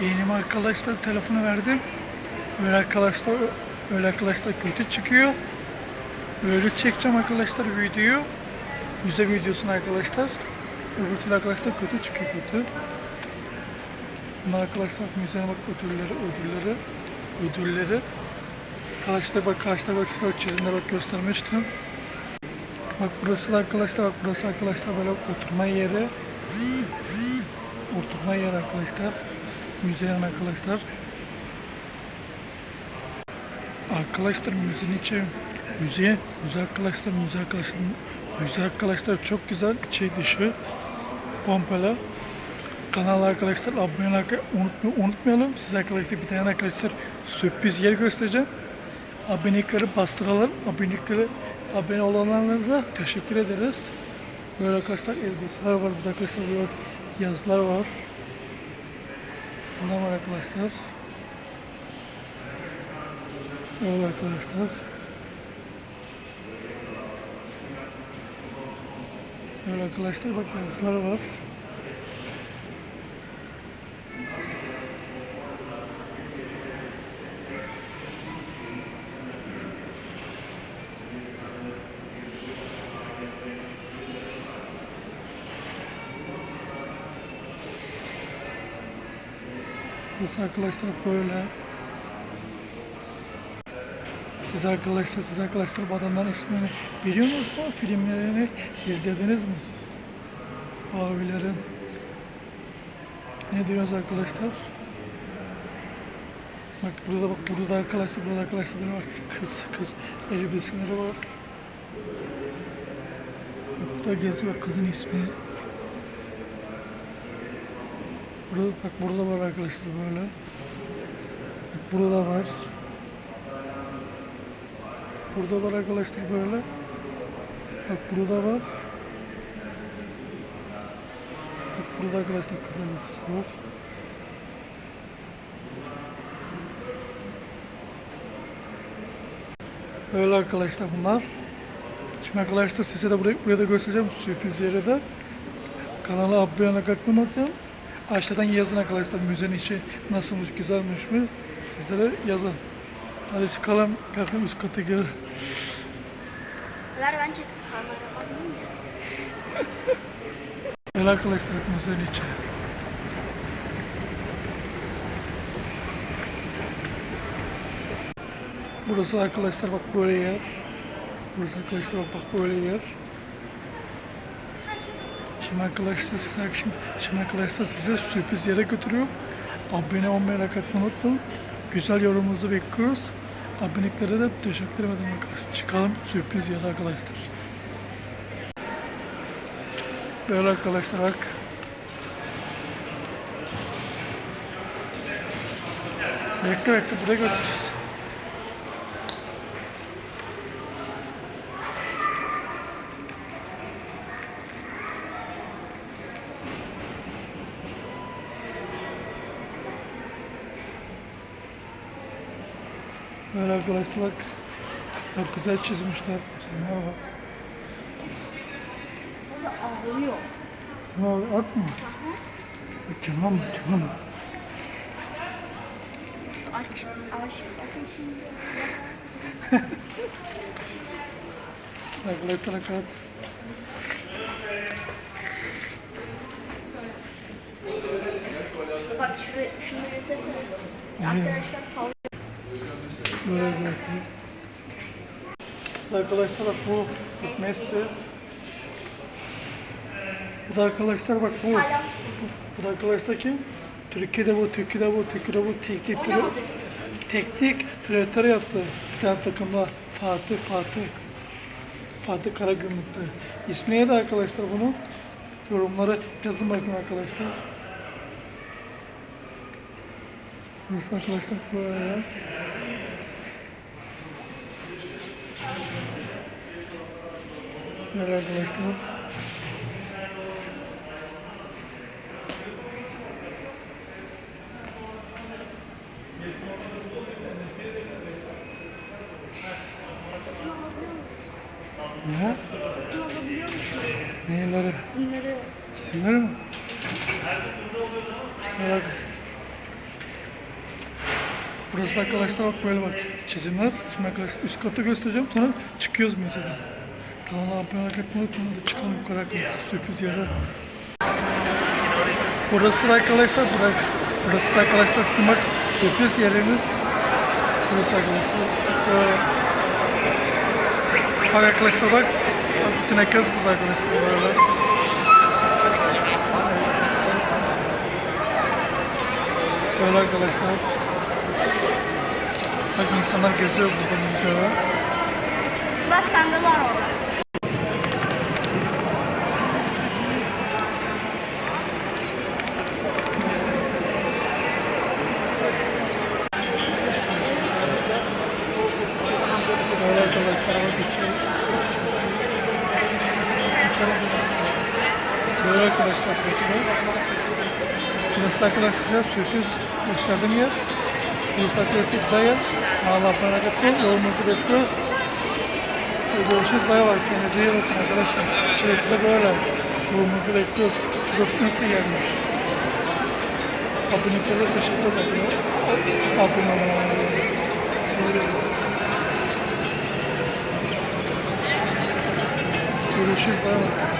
Yeğenim arkadaşlar telefonu verdim. Böyle arkadaşlar öyle arkadaşlar kötü çıkıyor. Böyle çekeceğim arkadaşlar videoyu. Yüze videosunu arkadaşlar. Öbür türlü arkadaşlar kötü çıkıyor kötü. Bunlar arkadaşlar müziğine bak ödülleri, ödülleri, ödülleri. Karşıda bak, karşıda bak size çizimde bak göstermiştim. Bak burası da arkadaşlar, bak burası arkadaşlar böyle oturma yeri. Oturma yeri arkadaşlar. Müzeyen arkadaşlar. Arkadaşlar müzenin içi, müze, müze arkadaşlar, müze arkadaşlar, müze arkadaşlar çok güzel, içi dışı, komple. Kanal arkadaşlar abone olmayı unutma- unutmayalım. Siz arkadaşlar bir tane arkadaşlar sürpriz yer göstereceğim. Abonelikleri bastıralım. Abonelikleri abone olanlara da teşekkür ederiz. Böyle arkadaşlar elbiseler var. Burada arkadaşlar yazılar var. Bunlar var arkadaşlar. Evet arkadaşlar. Böyle arkadaşlar bak yazılar var. Burası arkadaşlar böyle. Siz arkadaşlar, siz arkadaşlar bu adamların ismini biliyor musunuz mu? Filmlerini izlediniz mi siz? Abilerin. Ne diyoruz arkadaşlar? Bak burada bak burada da arkadaşlar burada arkadaşlar var? Kız kız elbiseleri var. Burada geziyor kızın ismi. Burada, bak burada var arkadaşlar böyle. Bak burada var. Burada var arkadaşlar böyle. Bak burada var. Bak burada arkadaşlar kız elbisesi var. Böyle arkadaşlar bunlar. Şimdi arkadaşlar size de buraya, buraya da göstereceğim sürpriz yeri de. Kanala abone olmayı unutmayın. Aşağıdan yazın arkadaşlar müzenin içi nasılmış, güzelmiş mi? Sizlere yazın. Hadi çıkalım, kalkın üst kata gel. Ver ben çekip kamera bakayım ya. Gel arkadaşlar müzenin içi. Burası arkadaşlar bak böyle yer. Burası arkadaşlar bak, bak böyle yer. Şimdi arkadaşlar size şimdi, şimdi arkadaşlar size sürpriz yere götürüyorum. Abone olmayı like atmayı unutmayın. Güzel yorumunuzu bekliyoruz. Aboneliklere de teşekkür ederim arkadaşlar. Çıkalım sürpriz yere arkadaşlar. Böyle arkadaşlar bak. Bekle bekle buraya götüreceğiz. Böyle arkadaşlar. Çok güzel çizmişler. Çizmeye bak. Burada ağlıyor. Tamam atma. Tamam tamam. Aç, aç, ateşini. Arkadaşlar at. Bak şuraya, şunu göstersene. Arkadaşlar tavuk. Böyle arkadaşlar. Arkadaşlar bak bu Messi. Bu da arkadaşlar bak bu. Bu da arkadaşlar kim? Türkiye'de bu, Türkiye'de bu, Türkiye'de bu teknik, oldu? teknik direktör yaptı. Bir tane takımda Fatih, Fatih. Fatih Karagümrük'te. İsmi neydi arkadaşlar bunun? Yorumlara yazın bakın arkadaşlar. Burası arkadaşlar böyle. Böyle arkadaşlar. Ne? Satın alabiliyor musun? Neleri? Bunları Çizimleri mi? Merak ettim. Burası arkadaşlar bak böyle bak çizimler. Şimdi arkadaşlar üst katı göstereceğim sonra çıkıyoruz müzeden. Kanala abone olmayı unutmayın. Hadi çıkalım yukarı arkadaşlar. Sürpriz yere. Burası da arkadaşlar. Burası da arkadaşlar sizin bak sürpriz yeriniz. Burası arkadaşlar. Bak arkadaşlar bak. Bütün herkes burada arkadaşlar böyle. Böyle arkadaşlar. Bak insanlar geziyor burada müzede. Başkandalar orada. Böyle arkadaşlar burası. Arkadaşlar sürpriz gösterdim yer. Burası arkadaşlar güzel. Allah merak etmeyin. Yolumuzu bekliyoruz. Ve Görüşürüz. Bay bay. Kendinize iyi bakın arkadaşlar. Şöyle size böyle. Yolumuzu bekliyoruz. Burası nasıl yermiş? Abonelere teşekkür ederim. Abone olmayı. Görüşürüz. Bay bay.